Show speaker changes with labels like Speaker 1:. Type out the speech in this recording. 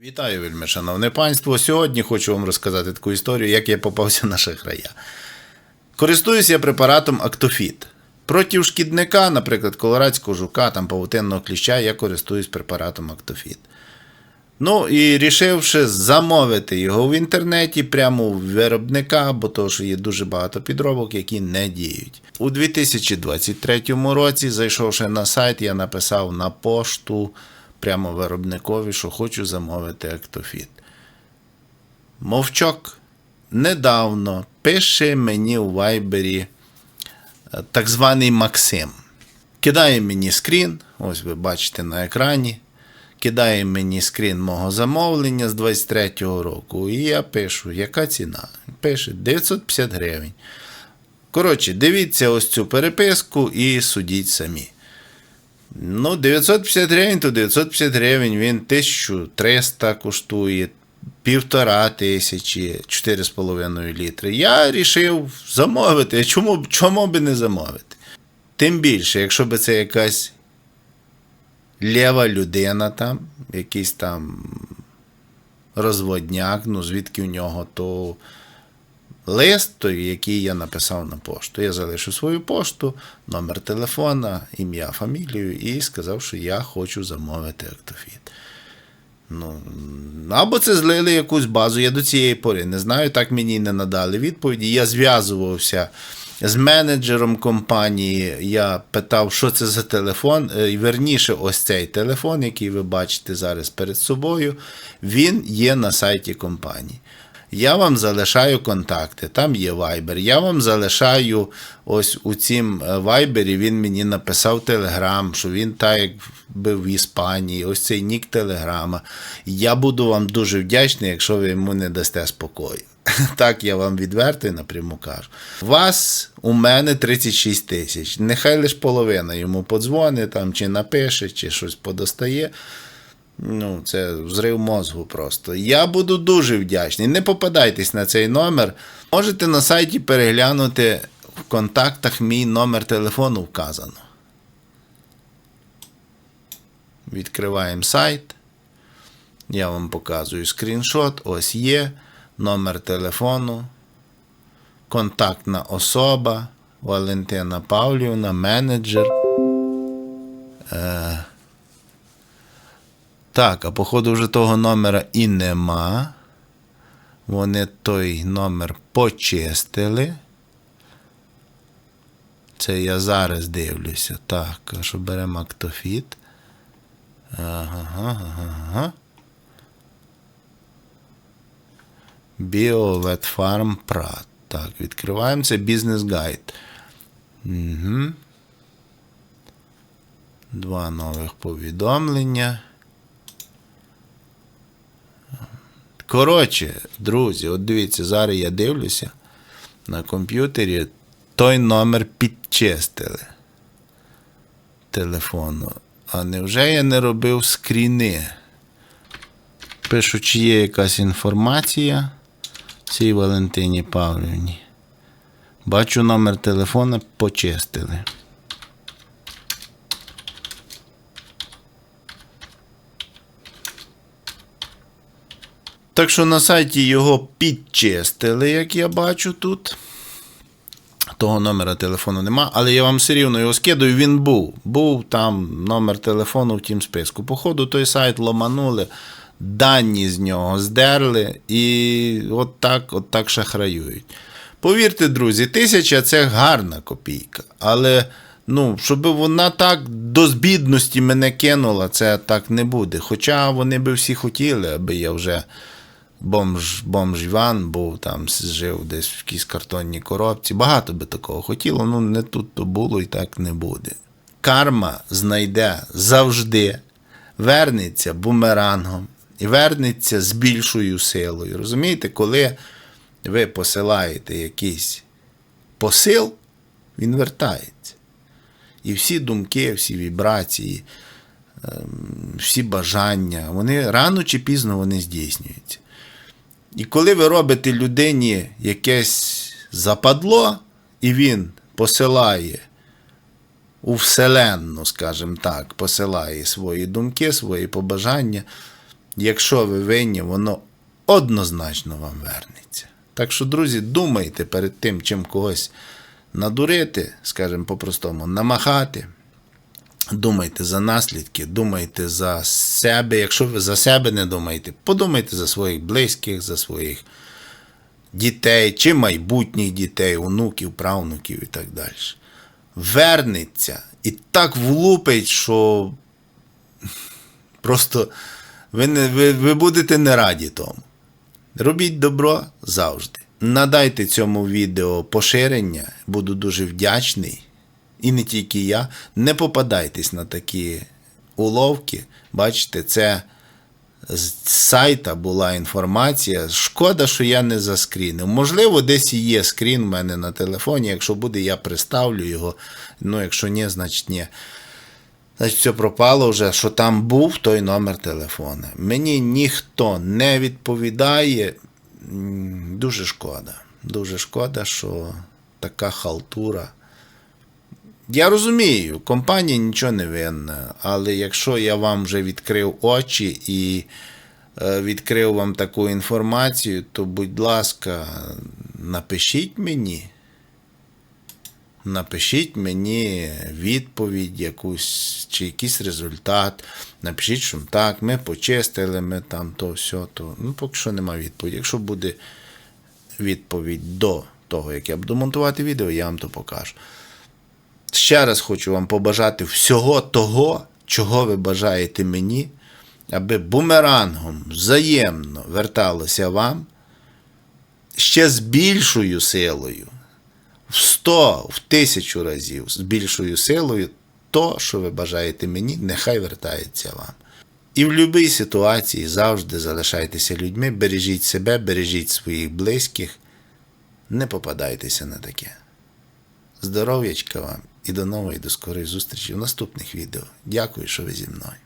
Speaker 1: Вітаю, вельми шановне панство. Сьогодні хочу вам розказати таку історію, як я попався на шахрая. Користуюся я препаратом Актофіт. Проти шкідника, наприклад, колорадського жука, там павутинного кліща, я користуюсь препаратом Актофіт. Ну і рішивши замовити його в інтернеті прямо у виробника, бо то, що є дуже багато підробок, які не діють. У 2023 році, зайшовши на сайт, я написав на пошту прямо виробникові, що хочу замовити Актофіт. Мовчок недавно пише мені у Вайбері е, так званий Максим. Кидає мені скрін, ось ви бачите на екрані. Кидає мені скрін мого замовлення з 23-го року. І я пишу, яка ціна? Пише 950 гривень. Коротше, дивіться ось цю переписку і судіть самі. Ну, 950 гривень, то 950 гривень, він 1300 коштує, півтора тисячі, 4,5 літри. Я рішив замовити. Чому, чому би не замовити? Тим більше, якщо б це якась лєва людина там, якийсь там розводняк, ну звідки в нього, то лист, той, який я написав на пошту. Я залишив свою пошту, номер телефона, ім'я, фамілію і сказав, що я хочу замовити Актофіт. Ну, або це злили якусь базу, я до цієї пори не знаю, так мені не надали відповіді. Я зв'язувався з менеджером компанії, я питав, що це за телефон. Е, верніше, ось цей телефон, який ви бачите зараз перед собою, він є на сайті компанії. Я вам залишаю контакти, там є Viber. Я вам залишаю ось у цім е, Viber, він мені написав телеграм, що він так як би в Іспанії, ось цей нік телеграма. Я буду вам дуже вдячний, якщо ви йому не дасте спокою. Так я вам відверто напряму кажу. Вас у мене 36 тисяч. Нехай лише половина йому подзвонить там, чи напише, чи щось подостає. Ну, це взрив мозгу просто. Я буду дуже вдячний. Не попадайтесь на цей номер. Можете на сайті переглянути в контактах мій номер телефону вказано. Відкриваємо сайт. Я вам показую скріншот. Ось є номер телефону. Контактна особа Валентина Павлівна, менеджер. Так, а походу вже того номера і нема. Вони той номер почистили. Це я зараз дивлюся. Так, що беремо Актофіт. Ага, ага, ага. Прат. Так, відкриваємо це бізнес гайд. Угу. Два нових повідомлення. Коротше, друзі, от дивіться, зараз я дивлюся на комп'ютері, той номер підчистили телефону. А невже я не робив скріни? Пишу, чи є якась інформація цій Валентині Павлівні. Бачу номер телефона почистили. Так що на сайті його підчистили, як я бачу тут. Того номера телефону нема, але я вам все рівно його скидаю, він був. Був там номер телефону в тім списку. Походу, той сайт ломанули, дані з нього здерли і от так, от так шахраюють. Повірте, друзі, тисяча це гарна копійка. Але ну, щоб вона так до збідності мене кинула, це так не буде. Хоча вони би всі хотіли, аби я вже бомж, бомж Іван був там, жив десь в якійсь картонній коробці. Багато би такого хотіло, ну не тут то було і так не буде. Карма знайде завжди, вернеться бумерангом і вернеться з більшою силою. Розумієте, коли ви посилаєте якийсь посил, він вертається. І всі думки, всі вібрації, ем, всі бажання, вони рано чи пізно вони здійснюються. І коли ви робите людині якесь западло, і він посилає у Вселенну, скажімо так, посилає свої думки, свої побажання, Якщо ви винні, воно однозначно вам вернеться. Так що, друзі, думайте перед тим, чим когось надурити, скажімо по-простому, намахати. Думайте за наслідки, думайте за себе. Якщо ви за себе не думаєте, подумайте за своїх близьких, за своїх дітей чи майбутніх дітей, онуків, правнуків і так далі. Вернеться і так влупить, що просто ви, не, ви, ви будете не раді тому. Робіть добро завжди. Надайте цьому відео поширення, буду дуже вдячний. І не тільки я. Не попадайтесь на такі уловки. Бачите, це з сайта була інформація. Шкода, що я не заскрінив. Можливо, десь і є скрін в мене на телефоні. Якщо буде, я приставлю його. Ну, якщо ні, значить ні. Значить, все пропало вже, що там був той номер телефона. Мені ніхто не відповідає. Дуже шкода. Дуже шкода, що така халтура. Я розумію, компанія нічого не винна, але якщо я вам вже відкрив очі і е, відкрив вам таку інформацію, то, будь ласка, напишіть мені. Напишіть мені відповідь якусь чи якийсь результат. Напишіть, що так, ми почистили, ми там то, все, то. Ну, поки що немає відповіді. Якщо буде відповідь до того, як я буду монтувати відео, я вам то покажу. Ще раз хочу вам побажати всього того, чого ви бажаєте мені, аби бумерангом взаємно верталося вам ще з більшою силою, в 100, в тисячу разів з більшою силою, то, що ви бажаєте мені, нехай вертається вам. І в будь-якій ситуації завжди залишайтеся людьми, бережіть себе, бережіть своїх близьких, не попадайтеся на таке. Здоров'ячка вам і до нової, до скорої зустрічі в наступних відео. Дякую, що ви зі мною.